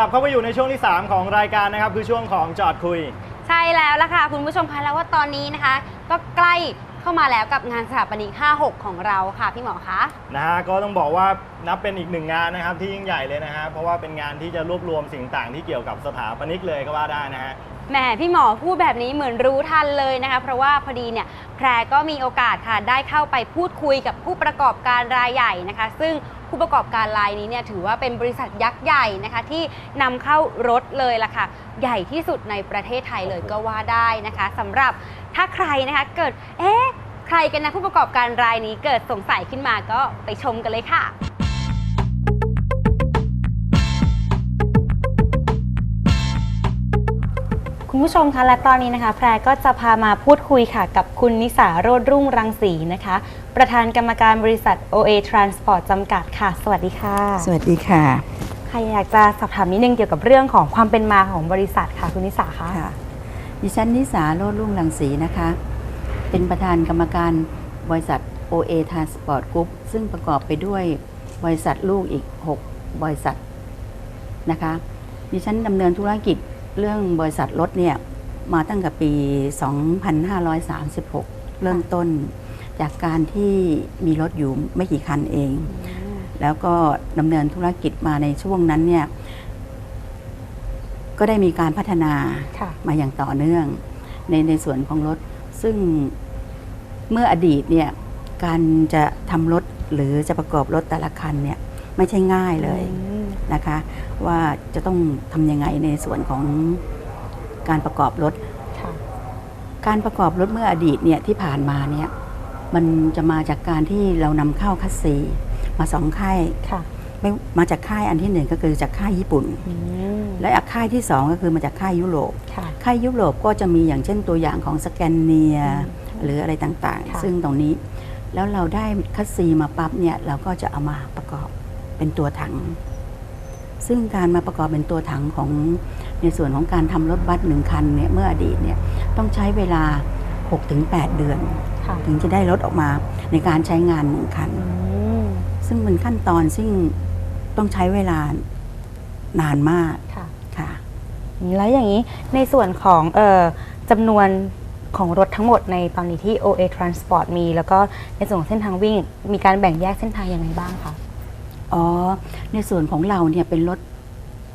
ลับเข้ามาอยู่ในช่วงที่ 3 ของรายการนะครับ คือช่วงของจอดคุย ใช่แล้วล่ะค่ะ คุณผู้ชมคะแล้วว่าตอนนี้นะคะ ก็ใกล้เข้ามาแล้วกับงานสถาปนิก 56 ของเราค่ะ พี่หมอคะ นะฮะก็ต้องบอกว่านับเป็นอีกหนึ่งงานนะครับที่ยิ่งใหญ่เลยนะฮะเพราะว่าเป็นงานที่จะรวบรวมสิ่งต่างที่เกี่ยวกับสถาปนิกเลยก็ว่าได้นะฮะ แหมพี่หมอพูดแบบนี้เหมือนรู้ทันเลยนะคะ เพราะว่าพอดีเนี่ยแพรก็มีโอกาสค่ะได้เข้าไปพูดคุยกับผู้ประกอบการรายใหญ่นะคะ ซึ่ง ผู้ประกอบการรายนี้เนี่ยถือว่าเป็นบริษัทยักษ์ใหญ่นะคะที่นำเข้ารถเลยล่ะค่ะ ใหญ่ที่สุดในประเทศไทยเลยก็ว่าได้นะคะสำหรับถ้าใครนะคะเกิดเอ๊ะใครกันนะผู้ประกอบการรายนี้เกิดสงสัยขึ้นมาก็ไปชมกันเลยค่ะ คุณผู้ชมคะและตอนนี้นะคะ แพรก็จะพามาพูดคุยค่ะ กับคุณนิสาโรดรุ่งรังสีนะคะ ประธานกรรมการบริษัท OA Transport จำกัดค่ะ สวัสดีค่ะ สวัสดีค่ะใครอยากจะสอบถามนิดนึงเกี่ยวกับเรื่องของความเป็นมาของบริษัทค่ะ คุณนิสาคะค่ะดิฉันนิสาโลดรุ่งรังสีนะคะ เป็นประธานกรรมการบริษัท OA Transport Group ซึ่งประกอบไปด้วยบริษัทลูกอีก 6 บริษัทนะคะดิฉันดำเนินธุรกิจ เรื่องบริษัทรถเนี่ยมาตั้งแต่ปี 2536 เริ่มต้น จากการที่มีรถอยู่ไม่กี่คันเอง แล้วก็ดำเนินธุรกิจมาในช่วงนั้นเนี่ยก็ได้มีการพัฒนาค่ะมาอย่างต่อเนื่อง ในในส่วนของรถ ซึ่งเมื่ออดีตเนี่ยการจะทำรถหรือจะประกอบรถแต่ละคันเนี่ยไม่ใช่ง่ายเลยอืม นะคะ ว่าจะต้องทำยังไงในส่วนของการประกอบรถค่ะการประกอบรถเมื่ออดีตเนี่ยที่ผ่านมาเนี่ยมันจะมาจากการที่เรานำเข้าคัสซีมาสองค่ายค่ะไม่มาจากค่ายอันที่หนึ่งก็คือจากค่ายญี่ปุ่นอืมและอีกค่ายที่สองก็คือมาจากค่ายยุโรปค่ะค่ายยุโรปก็จะมีอย่างเช่นตัวอย่างของสแกนเนียอืมหรืออะไรต่างค่ะๆซึ่งตรงนี้ แล้วเราได้คัสซีมาปั๊บเนี่ยเราก็จะเอามาประกอบเป็นตัวถัง ซึ่งการมาประกอบเป็นตัวถังของในส่วนของการทำรถบัสหนึ่งคันเนี่ยเมื่ออดีตเนี่ยต้องใช้เวลา 6-8 เดือนค่ะถึงจะได้รถออกมาในการใช้งานหนึ่งคันอืมซึ่งเป็นขั้นตอนซึ่งต้องใช้เวลานานมากค่ะค่ะแล้วอย่างนี้ในส่วนของเออจำนวนของรถทั้งหมดในตอนนี้ที่ OA Transport มี แล้วก็ในส่วนของเส้นทางวิ่ง มีการแบ่งแยกเส้นทางยังไงบ้างคะ อ๋อ ในส่วนของเราเนี่ยเป็นรถ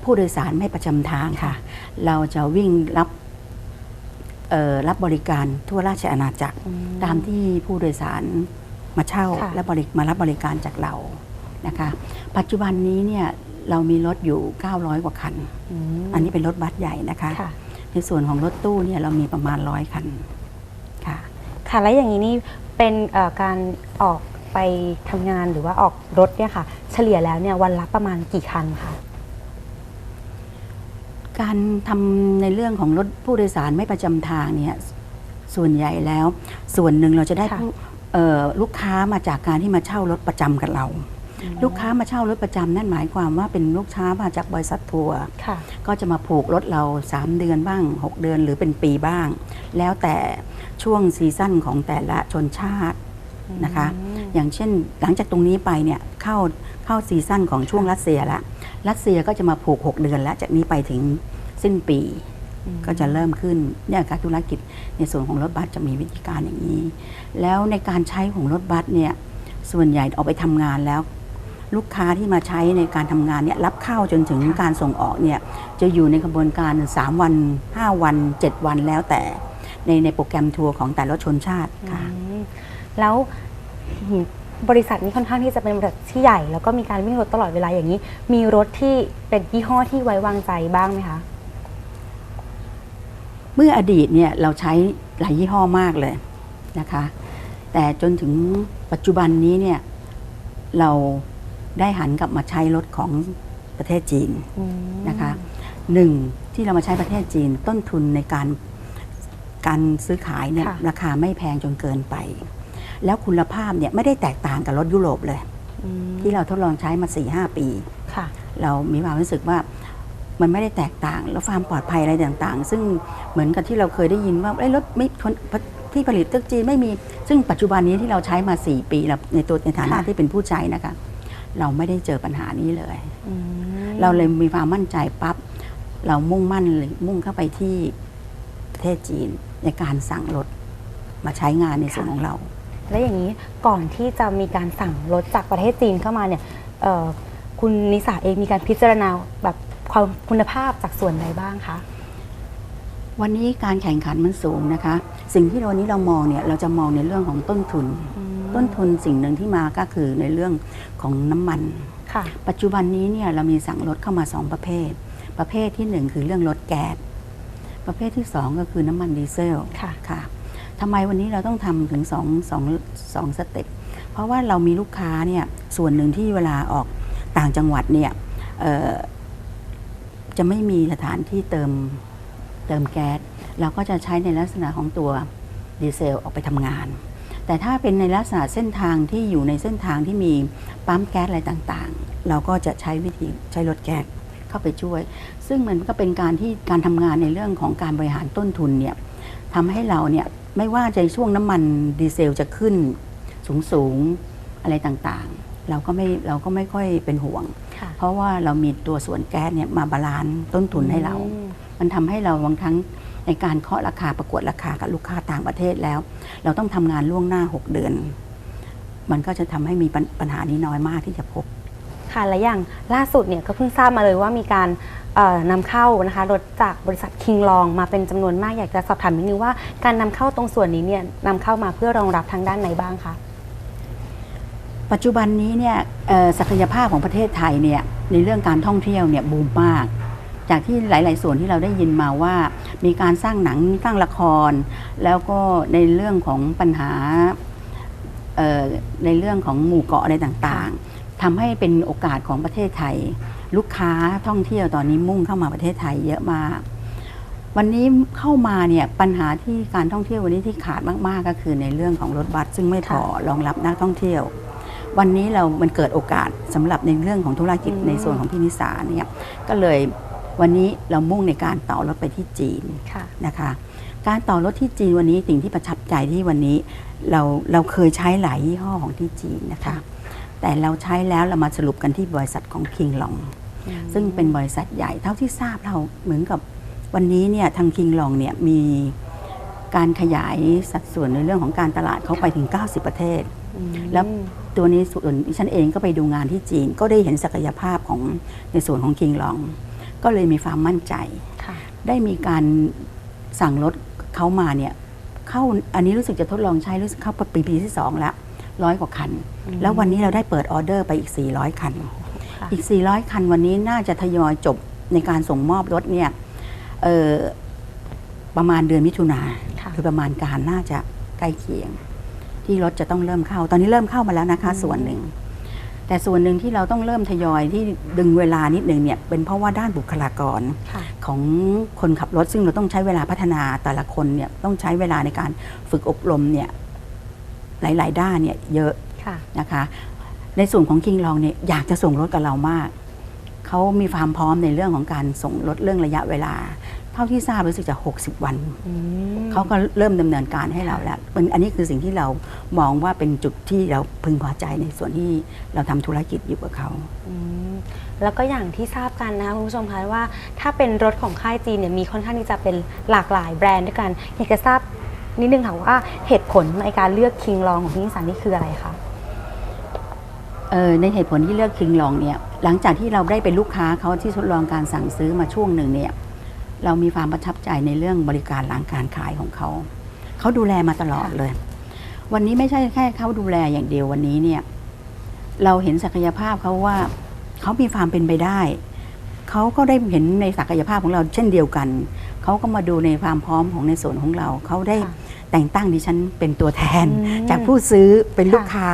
ผู้โดยสารไม่ประจำทางค่ะ เราจะวิ่งรับเอ่อรับบริการทั่วราชอาณาจักรอืมตามที่ผู้โดยสารมาเช่าค่ะและบริมารับบริการจากเรานะคะ ปัจจุบันนี้เนี่ยเรามีรถอยู่ 900 กว่าคันมอันนี้เป็นรถบัสใหญ่นะคะค่ะในส่วนของรถตู้เนี่ยเรามีประมาณร้อยคันค่ะ ค่ะแล้วอย่างนี้นี่เป็นเอ่อการออก ไปทำงานหรือว่าออกรถเนี่ยค่ะ เฉลี่ยแล้วเนี่ยวันละประมาณกี่คันคะการทำในเรื่องของรถผู้โดยสารไม่ประจำทางเนี่ยส่วนใหญ่แล้ว ส่วนหนึ่งเราจะได้ค่ะผู้เอ่อลูกค้ามาจากการที่มาเช่ารถประจำกับเรา ลูกค้ามาเช่ารถประจำนั่นหมายความว่าเป็นลูกค้ามาจากบริษัททัวร์ค่ะก็จะมาผูกรถเรา 3 เดือนบ้าง 6 เดือนหรือเป็นปีบ้าง แล้วแต่ช่วงซีซั่นของแต่ละชนชาตินะคะ อย่างเช่น หลังจากตรงนี้ไปเนี่ยเข้าเข้าซีซั่นของช่วงรัสเซียละรัสเซียก็จะมาผูก 6 เดือนแล้วจากนี้ไปถึงสิ้นปีก็จะเริ่มขึ้นเนี่ยการธุรกิจในส่วนของรถบัสจะมีวิธีการอย่างนี้ แล้วในการใช้ของรถบัสเนี่ยส่วนใหญ่ออกไปทำงานแล้ว ลูกค้าที่มาใช้ในการทำงานเนี่ยรับเข้าจนถึงการส่งออกเนี่ยจะอยู่ในกระบวนการ 3 วัน 5 วัน 7 วันแล้วแต่ในในโปรแกรมทัวร์ของแต่ละชนชาติค่ะแล้ว บริษัทนี้ค่อนข้างที่จะเป็นบริษัทที่ใหญ่ แล้วก็มีการวิ่งรถตลอดเวลาอย่างนี้ มีรถที่เป็นยี่ห้อที่ไว้วางใจบ้างไหมคะ เมื่ออดีตเนี่ยเราใช้หลายยี่ห้อมากเลยนะคะ แต่จนถึงปัจจุบันนี้เนี่ยเราได้หันกลับมาใช้รถของประเทศจีนนะคะหนึ่งที่เรามาใช้ประเทศจีนต้นทุนในการการซื้อขายเนี่ยค่ะราคาไม่แพงจนเกินไป แล้วคุณภาพเนี่ยไม่ได้แตกต่างกับรถยุโรปเลยอืมที่เราทดลองใช้มา4ีหปีค่ะเรามีความรู้สึกว่ามันไม่ได้แตกต่าง แล้วความปลอดภัยอะไรต่างๆ ซึ่งเหมือนกับที่เราเคยได้ยินว่าไอ้ยรถไม่ทนที่ผลิตตึกจีนไม่มี ซึ่งปัจจุบันนี้ที่เราใช้มา 4 ปีแล้วในตัวในฐานะค่ะที่เป็นผู้ใช้นะคะ เราไม่ได้เจอปัญหานี้เลยอืมเราเลยมีความมั่นใจปั๊บเรามุ่งมั่นเลยมุ่งเข้าไปที่ประเทศจีนในการสั่งรถมาใช้งานในส่วนของเรา และอย่างนี้ก่อนที่จะมีการสั่งรถจากประเทศจีนเข้ามาเนี่ยเอ่อคุณนิสาเองมีการพิจารณาแบบความคุณภาพจากส่วนใดบ้างคะวันนี้การแข่งขันมันสูงนะคะ สิ่งที่เราวันนี้เรามองเนี่ยเราจะมองในเรื่องของต้นทุน ต้นทุนสิ่งหนึ่งที่มาก็คือในเรื่องของน้ำมันค่ะปัจจุบันนี้เนี่ยเรามีสั่งรถเข้ามาสองประเภท ประเภทที่หนึ่งคือเรื่องรถแก๊สประเภทที่สองก็คือน้ำมันดีเซลค่ะค่ะ ทำไมวันนี้เราต้องทำถึงสองสเต็ปเพราะว่าเรามีลูกค้าเนี่ยส่วนหนึ่งที่เวลาออกต่างจังหวัดเนี่ยจะไม่มีสถานที่เติมเติมแก๊สเราก็จะใช้ในลักษณะของตัวดีเซลออกไปทำงาน แต่ถ้าเป็นในลักษณะเส้นทางที่อยู่ในเส้นทางที่มีปั๊มแก๊สอะไรต่างๆ เราก็จะใช้วิธีใช้รถแก๊สเข้าไปช่วย ซึ่งมันก็เป็นการที่การทำงานในเรื่องของการบริหารต้นทุนเนี่ยทำให้เราเนี่ย ไม่ว่าจะช่วงน้ำมันดีเซลจะขึ้นสูงสูงๆอะไรต่างๆ เราก็ไม่เราก็ไม่ค่อยเป็นห่วงค่ะเพราะว่าเรามีตัวส่วนแก๊สเนี่ยมาบาลานซ์ต้นทุนให้เราอืมมันทำให้เราบางครั้งในการเคาะราคาประกวดราคากับลูกค้าต่างประเทศแล้ว เราต้องทำงานล่วงหน้า 6 เดือน มันก็จะทำให้มีปัญปัญหานี้น้อยมากที่จะพบค่ะ และอย่างล่าสุดเนี่ยก็เพิ่งทราบมาเลยว่ามีการนำเข้านะคะรถจากบริษัทคิงลองมาเป็นจำนวนมากอยากจะสอบถามนิดนึงว่าการนำเข้าตรงส่วนนี้เนี่ยนำเข้ามาเพื่อรองรับทางด้านไหนบ้างคะปัจจุบันนี้เนี่ยศักยภาพของประเทศไทยเนี่ยในเรื่องการท่องเที่ยวเนี่ยบูมมาก จากที่หลาย ๆ ส่วนที่เราได้ยินมาว่า มีการสร้างหนังสร้างละคร แล้วก็ในเรื่องของปัญหาในเรื่องของหมู่เกาะอะไรต่าง ๆ ทำให้เป็นโอกาสของประเทศไทย ลูกค้าท่องเที่ยวตอนนี้มุ่งเข้ามาประเทศไทยเยอะมาก วันนี้เข้ามาเนี่ยปัญหาที่การท่องเที่ยววันนี้ที่ขาดมากๆ ก็คือในเรื่องของรถบัสซึ่งไม่พอรองรับนักท่องเที่ยว วันนี้เรามันเกิดโอกาสสำหรับในเรื่องของธุรกิจอืมในส่วนของพี่นิสาเนี่ยก็เลยวันนี้เรามุ่งในการต่อรถไปที่จีนค่ะนะคะการต่อรถที่จีนวันนี้สิ่งที่ประทับใจที่วันนี้เราเราเคยใช้หลายยี่ห้อของที่จีนนะคะ แต่เราใช้แล้วเรามาสรุปกันที่บริษัทของคิงลอง ซึ่งเป็นบริษัทใหญ่เท่าที่ทราบเราเหมือนกับวันนี้เนี่ยทางคิงลองเนี่ยมีการขยายสัดส่วนในเรื่องของการตลาดเขาไปถึง 90 ประเทศอืมแล้วตัวนี้ส่วนดิฉันเองก็ไปดูงานที่จีน ก็ได้เห็นศักยภาพของในส่วนของคิงลอง ก็เลยมีความมั่นใจค่ะได้มีการสั่งรถเขามาเนี่ยเข้าอันนี้รู้สึกจะทดลองใช้รู้สึกเข้าปีปีที่สองแล้ว ร้อยกว่าคันอืมแล้ววันนี้เราได้เปิดออเดอร์ไปอีก 400 คันค่ะอีก 400 คันวันนี้น่าจะทยอยจบในการส่งมอบรถเนี่ยเอ่อประมาณเดือนมิถุนาค่ะคือประมาณการน่าจะใกล้เคียง ที่รถจะต้องเริ่มเข้า ตอนนี้เริ่มเข้ามาแล้วนะคะอืมส่วนหนึ่ง แต่ส่วนหนึ่งที่เราต้องเริ่มทยอยที่ดึงเวลานิดหนึ่งเนี่ยเป็นเพราะว่าด้านบุคลากรค่ะของคนขับรถซึ่งเราต้องใช้เวลาพัฒนาแต่ละคนเนี่ยต้องใช้เวลาในการฝึกอบรมเนี่ย หลาย ๆ ด้านเนี่ยเยอะค่ะนะคะ ในส่วนของคิงลองเนี่ยอยากจะส่งรถกับเรามาก เขามีความพร้อมในเรื่องของการส่งรถเรื่องระยะเวลา เท่าที่ทราบรู้สึกจะ 60 วันอืมเขาก็เริ่มดำเนินการให้เราแล้วมันอันนี้คือสิ่งที่เรามองว่าเป็นจุดที่เราพึงพอใจในส่วนที่เราทำธุรกิจอยู่กับเขาอืมแล้วก็อย่างที่ทราบกันนะคะคุณผู้ชมคะว่าถ้าเป็นรถของค่ายจีนเนี่ยมีค่อนข้างที่จะเป็นหลากหลายแบรนด์ด้วยกันอยากจะทราบ นิดนึงค่ะว่าเหตุผลในการเลือกคิงลองของพี่นิสันนี่คืออะไรคะเออในเหตุผลที่เลือกคิงลองเนี่ยหลังจากที่เราได้เป็นลูกค้าเขาที่ทดลองการสั่งซื้อมาช่วงหนึ่งเนี่ยเรามีความประทับใจในเรื่องบริการหลังการขายของเขา เขาดูแลมาตลอดเลย วันนี้ไม่ใช่แค่เขาดูแลอย่างเดียววันนี้เนี่ยเราเห็นศักยภาพเขาว่าเขามีความเป็นไปได้เขาก็ได้เห็นในศักยภาพของเราเช่นเดียวกัน เขาก็มาดูในความพร้อมของในส่วนของเรา เขาได้ค่ะ แต่งตั้งดิฉันเป็นตัวแทนอืมจากผู้ซื้อเป็นลูกค่ะค้า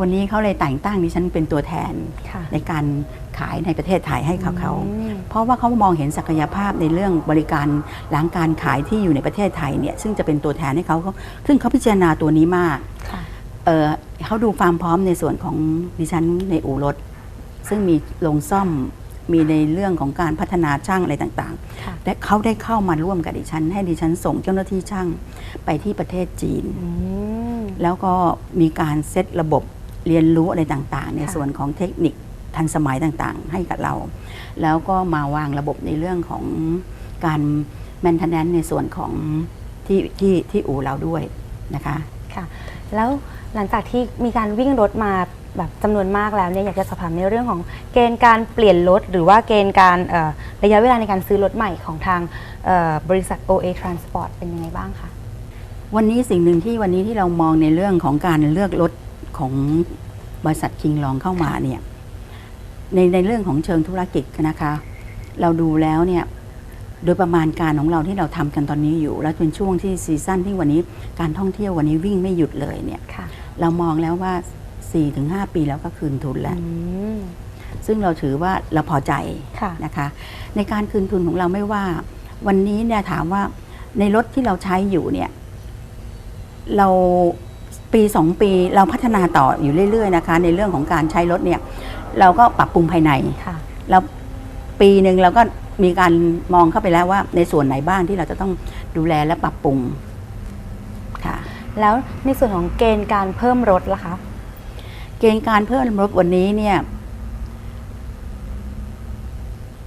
วันนี้เขาเลยแต่งตั้งดิฉันเป็นตัวแทนค่ะในการขายในประเทศไทยให้เขาเขาอืมเพราะว่าเขามองเห็นศักยภาพในเรื่องบริการหลังการขายที่อยู่ในประเทศไทยเนี่ยซึ่งจะเป็นตัวแทนให้เขาเขาซึ่งเขาพิจารณาตัวนี้มากค่ะเอ่อเขาดูความพร้อมในส่วนของดิฉันในอู่รถซึ่งมีโรงซ่อม มีในเรื่องของการพัฒนาช่างอะไรต่างค่ะๆและเขาได้เข้ามาร่วมกับดิฉัน ให้ดิฉันส่งเจ้าหน้าที่ช่างไปที่ประเทศจีนอืมแล้วก็มีการเซตระบบเรียนรู้อะไรต่างๆ ในค่ะส่วนของเทคนิคทันสมัยต่างๆ ให้กับเรา แล้วก็มาวางระบบในเรื่องของการแมนเทนแนนในส่วนของที่ที่ที่อู่เราด้วยนะคะ ค่ะ แล้วหลังจากที่มีการวิ่งรถมา แบบจำนวนมากแล้วเนี่ยอยากจะสอบถามในเรื่องของเกณฑ์การเปลี่ยนรถหรือว่าเกณฑ์การเอ่อระยะเวลาในการซื้อรถใหม่ของทางเอ่อบริษัท OA Transport เป็นยังไงบ้างคะ วันนี้สิ่งหนึ่งที่วันนี้ที่เรามองในเรื่องของการเลือกรถของบริษัทคิงลองเข้ามาเนี่ยในในเรื่องของเชิงธุรกิจนะคะ เราดูแล้วเนี่ยโดยประมาณการของเราที่เราทำกันตอนนี้อยู่ แล้วเป็นช่วงที่ซีซั่นที่วันนี้การท่องเที่ยววันนี้วิ่งไม่หยุดเลยเนี่ยค่ะ เรามองแล้วว่า 4-5ปีแล้วก็คืนทุนแล้วอืมซึ่งเราถือว่าเราพอใจค่ะนะคะ ในการคืนทุนของเราไม่ว่า วันนี้เนี่ยถามว่าในรถที่เราใช้อยู่เนี่ย เราปีสองปีเราพัฒนาต่ออยู่เรื่อยๆนะคะ ในเรื่องของการใช้รถเนี่ย เราก็ปรับปรุงภายในค่ะแล้วปีหนึ่งเราก็มีการมองเข้าไปแล้วว่าในส่วนไหนบ้างที่เราจะต้องดูแลและปรับปรุงค่ะ แล้วในส่วนของเกณฑ์การเพิ่มรถล่ะคะ เกณฑ์การเพิ่มรถวันนี้เนี่ย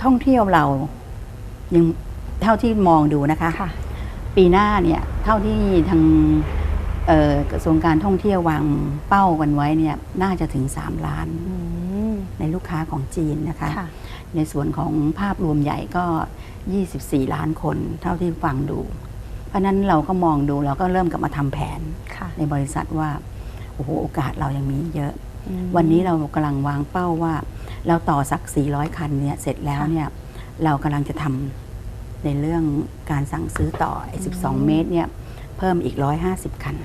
ท่องเที่ยวเรายังเท่าที่มองดูนะคะค่ะปีหน้าเนี่ย เท่าที่ทางเอ่อกระทรวงการท่องเที่ยววางเป้ากันไว้เนี่ย น่าจะถึง 3 ล้านอืมในลูกค้าของจีนนะคะค่ะในส่วนของภาพรวมใหญ่ก็ 24 ล้านคน เท่าที่ฟังดู เพราะฉะนั้นเราก็มองดูเราก็เริ่มกลับมาทำแผนค่ะในบริษัทว่าโอ้โหโอกาสเรายังมีเยอะอืม วันนี้เรากำลังวางเป้าว่า เราต่อสัก 400 คันเนี่ยเสร็จแล้วค่ะเนี่ยเรากำลังจะทำในเรื่องการสั่งซื้อต่อไอ้อืม12 เมตรเนี่ยเพิ่มอีก 150 คัน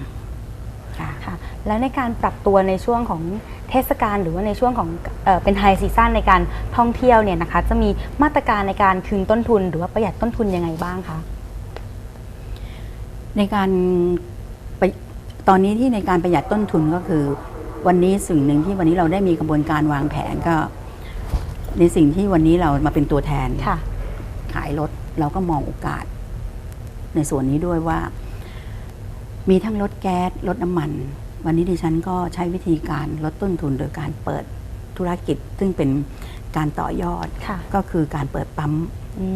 ค่ะค่ะแล้วในการปรับตัวในช่วงของเทศกาลหรือว่าในช่วงของเออเป็นไฮซีซั่นในการท่องเที่ยวเนี่ยนะคะ จะมีมาตรการในการคืนต้นทุน หรือว่าประหยัดต้นทุนยังไงบ้างคะในการไปตอนนี้ที่ในการประหยัดต้นทุนก็คือ วันนี้สิ่งหนึ่งที่วันนี้เราได้มีกระบวนการวางแผนก็ ในสิ่งที่วันนี้เรามาเป็นตัวแทนค่ะ ขายรถเราก็มองโอกาส ในส่วนนี้ด้วยว่า มีทั้งรถแก๊สรถน้ำมัน วันนี้ดิฉันก็ใช้วิธีการลดต้นทุนโดยการเปิดธุรกิจ ซึ่งเป็นการต่อยอดค่ะ ก็คือการเปิดปั๊ม อื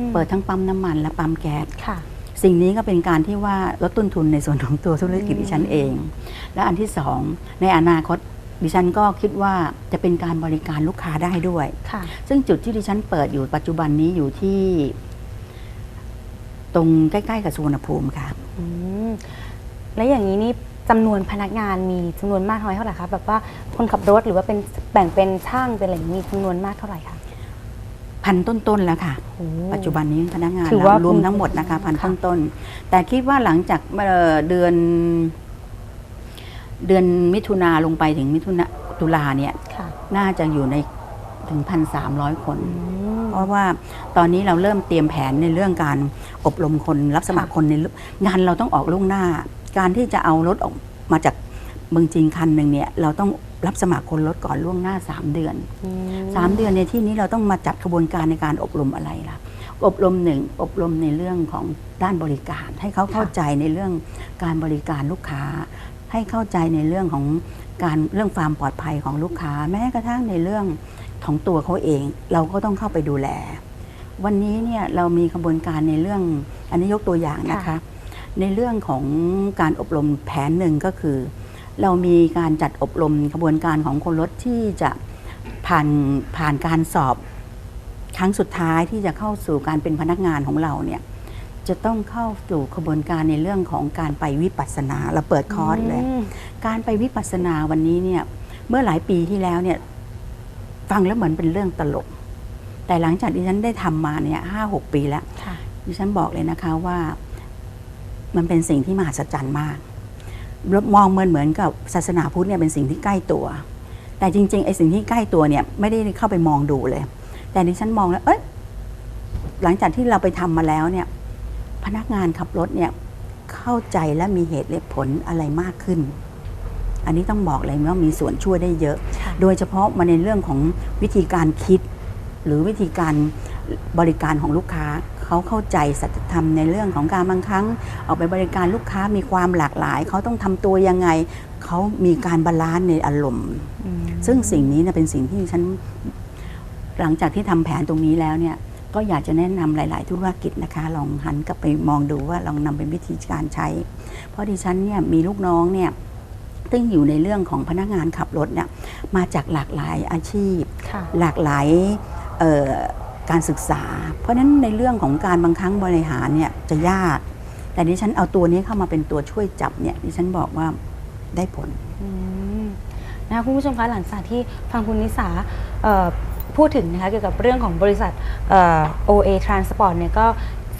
มเปิดทั้งปั๊มน้ำมันและปั๊มแก๊ส ค่ะ สิ่งนี้ก็เป็นการที่ว่าลดต้นทุนในส่วนของตัวธุรกิจอืมดิฉันเอง และอันที่สองในอนาคตดิฉันก็คิดว่าจะเป็นการบริการลูกค้าได้ด้วยค่ะซึ่งจุดที่ดิฉันเปิดอยู่ปัจจุบันนี้อยู่ที่ ตรงใกล้ ๆ กับสุวรรณภูมิค่ะอืมแล้วอย่างนี้นี่จำนวนพนักงานมีจำนวนมากน้อยเท่าไหร่คะแบบว่าคนขับรถหรือว่าเป็นแบ่งเป็นช่างเป็นอะไรอย่างนี้มีจำนวนมากเท่าไหร่คะ พันต้นๆแล้วค่ะโอ้ปัจจุบันนี้พนักงานถือว่ารวมทั้งหมดนะคะพันค่ะต้นๆแต่คิดว่าหลังจากเอ่อเดือน เดือนมิถุนาลงไปถึงมิถุนาตุลาเนี่ยค่ะน่าจะอยู่ในถึงพันสามร้อยคนอืมเพราะว่าตอนนี้เราเริ่มเตรียมแผนในเรื่องการอบรมคนรับสมัครค่ะคนในงานเราต้องออกล่วงหน้า การที่จะเอารถออกมาจากเมืองจีนคันหนึ่งเนี่ย เราต้อง รับสมัครคนรถก่อนล่วงหน้า 3 เดือนอืม3เดือนในที่นี้เราต้องมาจัดกระบวนการในการอบรมอะไรล่ะ อบรมหนึ่งอบรมในเรื่องของด้านบริการ ให้เขาเข้าใจในเรื่องการบริการลูกค้า ให้เข้าใจในเรื่องของการเรื่องความปลอดภัยของลูกค้า แม้กระทั่งในเรื่องของตัวเขาเอง เราก็ต้องเข้าไปดูแล วันนี้เนี่ยเรามีกระบวนการในเรื่องอันนี้ยกตัวอย่างนะคะค่ะในเรื่องของการอบรมแผนหนึ่งก็คือ เรามีการจัดอบรมกระบวนการของคนรถที่จะผ่านผ่านการสอบครั้งสุดท้ายที่จะเข้าสู่การเป็นพนักงานของเราเนี่ยจะต้องเข้าสู่กระบวนการในเรื่องของการไปวิปัสสนาเราเปิดคอร์สเลยมการไปวิปัสสนาวันนี้เนี่ยเมื่อหลายปีที่แล้วเนี่ยฟังแล้วเหมือนเป็นเรื่องตลก แต่หลังจากที่ฉันได้ทำมาเนี่ยห้าหกปีแล้วค่ะดิฉันบอกเลยนะคะว่า มันเป็นสิ่งที่มหัศจรรย์มาก มองเหมือนเหมือนกับศาสนาพุทธเนี่ยเป็นสิ่งที่ใกล้ตัว แต่จริงๆไอ้สิ่งที่ใกล้ตัวเนี่ยไม่ได้เข้าไปมองดูเลย แต่ดิฉันมองแล้วเอ้ยหลังจากที่เราไปทำมาแล้วเนี่ยพนักงานขับรถเนี่ยเข้าใจและมีเหตุและผลอะไรมากขึ้น อันนี้ต้องบอกเลยว่ามีส่วนช่วยได้เยอะค่ะโดยเฉพาะมาในเรื่องของวิธีการคิด หรือวิธีการบริการของลูกค้า เขาเข้าใจสัจธรรมในเรื่องของการบางครั้ง ออกไปบริการลูกค้ามีความหลากหลาย เขาต้องทำตัวยังไง เขามีการบาลานซ์ในอารมณ์อืมซึ่งสิ่งนี้เนี่ยเป็นสิ่งที่ฉันหลังจากที่ทำแผนตรงนี้แล้วเนี่ยก็อยากจะแนะนำหลาย ๆ ธุรกิจนะคะ ลองหันกลับไปมองดูว่าลองนำเป็นวิธีการใช้ เพราะดิฉันเนี่ยมีลูกน้องเนี่ยซึ่งอยู่ในเรื่องของพนักงานขับรถเนี่ยมาจากหลากหลายอาชีพค่ะหลากหลายเอ่อ การศึกษา เพราะฉะนั้นในเรื่องของการบางครั้งบริหารเนี่ยจะยาก แต่ดิฉันเอาตัวนี้เข้ามาเป็นตัวช่วยจับเนี่ยดิฉันบอกว่าได้ผลนะคะคุณผู้ชมคะหลังจากที่ฟังคุณนิสาพูดถึงนะคะเกี่ยวกับเรื่องของบริษัทเอ่อ OA Transport เนี่ยก็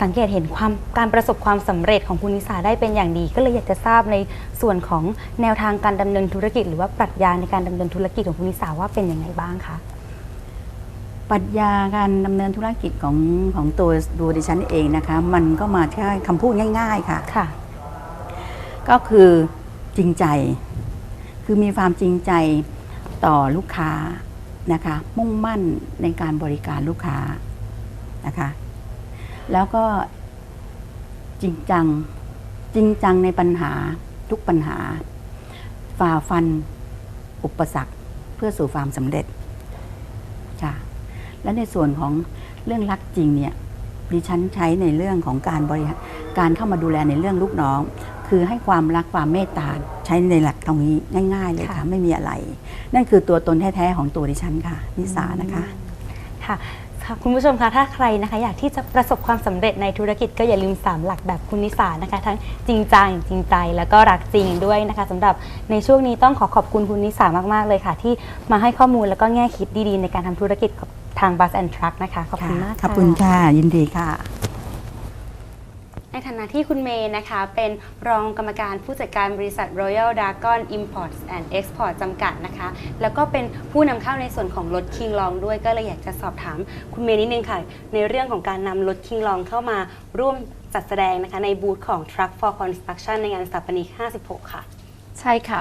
สังเกตเห็นความการประสบความสำเร็จของคุณนิสาได้เป็นอย่างดี ก็เลยอยากจะทราบในส่วนของแนวทางการดำเนินธุรกิจ หรือว่าปรัชญาในการดำเนินธุรกิจของคุณนิสาว่าเป็นยังไงบ้างคะ ปรัชญาการดำเนินธุรกิจของของตัวตัวดิฉันเองนะคะ มันก็มาแค่คำพูดง่าย ๆค่ะ ค่ะ ก็คือจริงใจ คือมีความจริงใจต่อลูกค้านะคะ มุ่งมั่นในการบริการลูกค้านะคะ แล้วก็จริงจังจริงจังในปัญหาทุกปัญหา ฝ่าฟันอุปสรรคเพื่อสู่ความสำเร็จค่ะ และในส่วนของเรื่องรักจริงเนี่ยดิฉันใช้ในเรื่องของการบริหารการเข้ามาดูแลในเรื่องลูกน้อง คือให้ความรักความเมตตาใช้ในหลักตรงนี้ง่าย ๆ เลยค่ะค่ะไม่มีอะไร นั่นคือตัวตนแท้ๆของตัวดิฉันค่ะ นิสานะคะค่ะค่ะคุณผู้ชมคะถ้าใครนะคะ อยากที่จะประสบความสำเร็จในธุรกิจก็อย่าลืม 3 หลักแบบคุณนิสานะคะ ทั้งจริงจังจริงใจแล้วก็รักจริงด้วยนะคะสำหรับในช่วงนี้ต้องขอขอบคุณคุณนิสามากๆเลยค่ะ ที่มาให้ข้อมูลแล้วก็แง่คิดดีๆ ในการทำธุรกิจกับ ทาง Bus and Truck นะคะ ขอบคุณมากขอบคุณค่ะ ยินดีค่ะ ในฐานะที่คุณเมย์นะคะ เป็นรองกรรมการผู้จัดการบริษัท Royal Dragon Imports and Export จำกัดนะคะ แล้วก็เป็นผู้นำเข้าในส่วนของรถ King Long ด้วยก็เลยอยากจะสอบถามคุณเมย์นิดนึงค่ะ ในเรื่องของการนำรถ King Long เข้ามาร่วมจัดแสดงนะคะในบูธของ Truck for Construction ในงานสถาปนิก 56 ค่ะ ใช่ค่ะ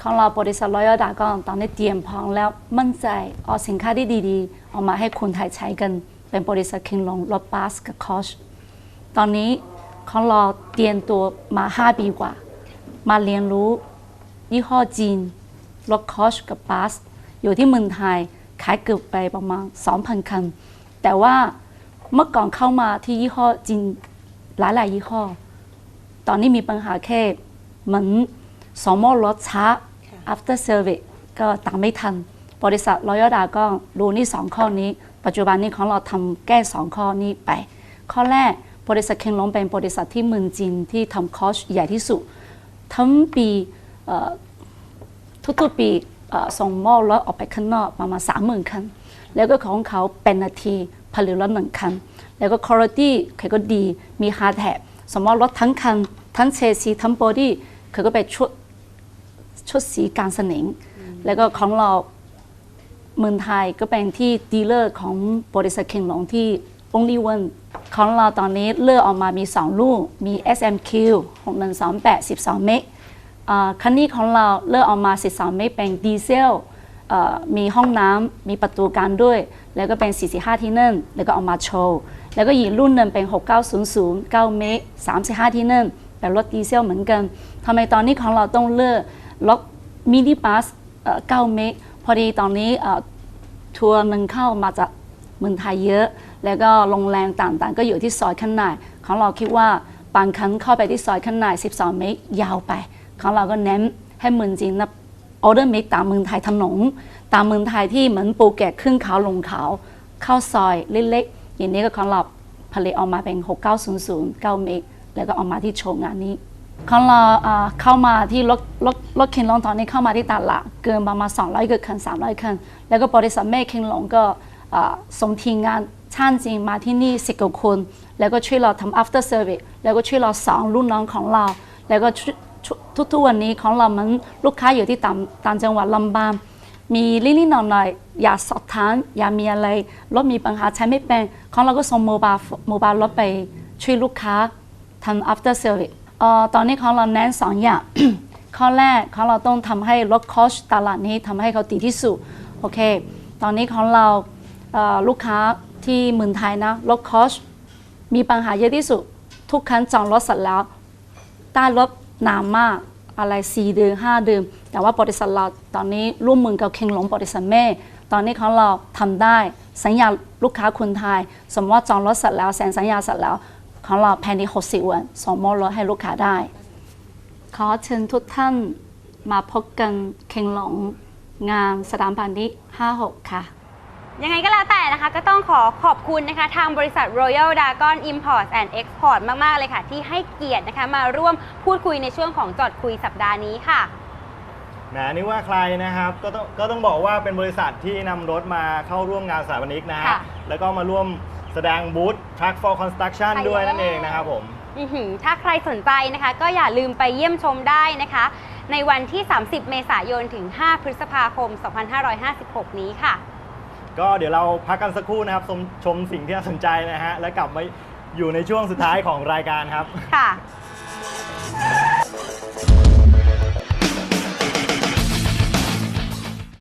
ของเราบริษัทรอยัลดากอนตอนนี้เตรียมพร้อมแล้วมั่นใจเอาสินค้าที่ดีๆออกมาให้คนไทยใช้กัน เป็นบริษัทคิงลงรถบัสกับคอชตอนนี้ของเราเตรียมตัวมา 5 ปีกว่า มาเรียนรู้ยี่ห้อจีนรถคอชกับบัสอยู่ที่เมืองไทยขายเกือบไปประมาณ 2,000 คัน แต่ว่าเมื่อก่อนเข้ามาที่ยี่ห้อจีนหลายๆยี่ห้อ ตอนนี้มีปัญหาแค่เหมือน สมอรถช้า after service ก็ตามไม่ทัน บริษัทรอยัลดาก็รู้นี่สองข้อนี้ ปัจจุบันนี้ของเราทำแก้สองข้อนี้ไป ข้อแรกบริษัทเคนลงเป็นบริษัทที่เมืองจีนที่ทำคอชใหญ่ที่สุด ทั้งปีเอ่อทุกๆปีเอ่อส่งมอบรถออกไปข้างนอกประมาณสามหมื่นคัน แล้วก็ของเขาเป็นนาทีผลิตรถหนึ่งคัน แล้วก็คุณภาพเขาก็ดีมีฮาร์ดแท็บสมมติรถทั้งคัน ทั้งเชสซีทั้งบอดี้เขาก็ไปชุด ชุดสีการสนิง แล้วก็ของเราเมืองไทยก็เป็นที่ดีลเลอร์ของบริษัทเคนหลงที่ only one ของเราตอนนี้เลือกออกมามี 2 ลูก มี SMQ 6128 12 เมกอ่าคันนี้ของเราเลือกออกมา 12 เมกเป็นดีเซลอ่อมีห้องน้ำมีประตูการด้วย แล้วก็เป็น 45 ที่นั่งแล้วก็เอามาโชว์แล้วก็อีกรุ่นหนึ่งเป็น 6900 9 เมก35 ที่นั่งเป็นรถดีเซลเหมือนกันทำไมตอนนี้ของเราต้องเลือก รถมินิบัสเอ่อ9เมกพอดีตอนนี้ทัวร์หนึ่งเข้ามาจากเมืองไทยเยอะ แล้วก็โรงแรมต่างๆ ก็อยู่ที่ซอยข้างในของเราคิดว่าบางครั้งเข้าไปที่ซอยข้างใน12 เมตรยาวไป ของเราก็เน้นให้เมืองจีนนะออเดอร์เมตรตามเมืองไทยถนนตามเมืองไทยที่เหมือนปูเก็ตขึ้นเขาลงเขาเข้าซอยเล็กๆอย่างนี้ก็ของเราผลิตออกมาเป็น 6900 9 เมตรแล้วก็ออกมาที่โชว์งานนี้ ของเราเข้ามาที่รถรถรถเคนลงตอนนี้เข้ามาที่ตลาดเกินประมาณ200กว่าคัน300คันแล้วก็บริษัทแม่เคนลงก็ส่งทีมงานช่างจริงมาที่นี่สิบกว่าคน แล้วก็ช่วยเราทำ after service แล้วก็ช่วยเราสอนรุ่นน้องของเรา แล้วก็ทุกๆวันนี้ของเรามันลูกค้าอยู่ที่ต่างต่างจังหวัดลำบางมีนิดๆหน่อยๆอยากสอบถามอยากมีอะไรรถมีปัญหาใช้ไม่เป็นของเราก็ส่งโมบายโมบายรถไปช่วยลูกค้าทำ after service ออตอนนี้ของเราเน้นสองอย่าง ข้อแรกของเราต้องทำให้รถคอชตลาดนี้ทำให้เขาดีที่สุดโอเค ตอนนี้ของเราเลูกค้าที่เมืองไทยนะรถคอชมีปัญหาเยอะที่สุด ทุกครั้งจองรถเสร็จแล้วได้รถนานมากอะไรสี่เดือนห้าเดือนแต่ว่าบริษัทเราตอนนี้ร่วมมือกับเคงหลงบริษัทแม่ ตอนนี้ของเราทำได้สัญญาลูกค้าคนไทย สมมติว่าจองรถเสร็จแล้วเซ็นสัญญาเสร็จแล้ว ของเราภายใน60วันส่งมอบรถให้ลูกค้าได้ ขอเชิญทุกท่านมาพบกันเคงหลงงานสถาบันนี้56 ค่ะยังไงก็แล้วแต่นะคะ ก็ต้องขอขอบคุณนะคะ ทางบริษัท Royal Dragon Import and Export มาก ๆ เลยค่ะ ที่ให้เกียรตินะคะ มาร่วมพูดคุยในช่วงของจอดคุยสัปดาห์นี้ค่ะแหมนี่ว่าใครนะครับ ก็ต้องก็ต้องบอกว่าเป็นบริษัทที่นำรถมาเข้าร่วมงานสถาปนิกนะฮะค่ะแล้วก็มาร่วม แสดงบูธ Truck for Construction ใช่ด้วยนั่นแล้วเองนะครับผม อื้อหือถ้าใครสนใจนะคะ ก็อย่าลืมไปเยี่ยมชมได้นะคะ ในวันที่ 30 เมษายนถึง 5 พฤษภาคม 2556 นี้ค่ะ ก็เดี๋ยวเราพักกันสักครู่นะครับชมชมสิ่งที่น่าสนใจนะฮะ แล้วกลับมาอยู่ในช่วงสุดท้ายของรายการครับ ค่ะ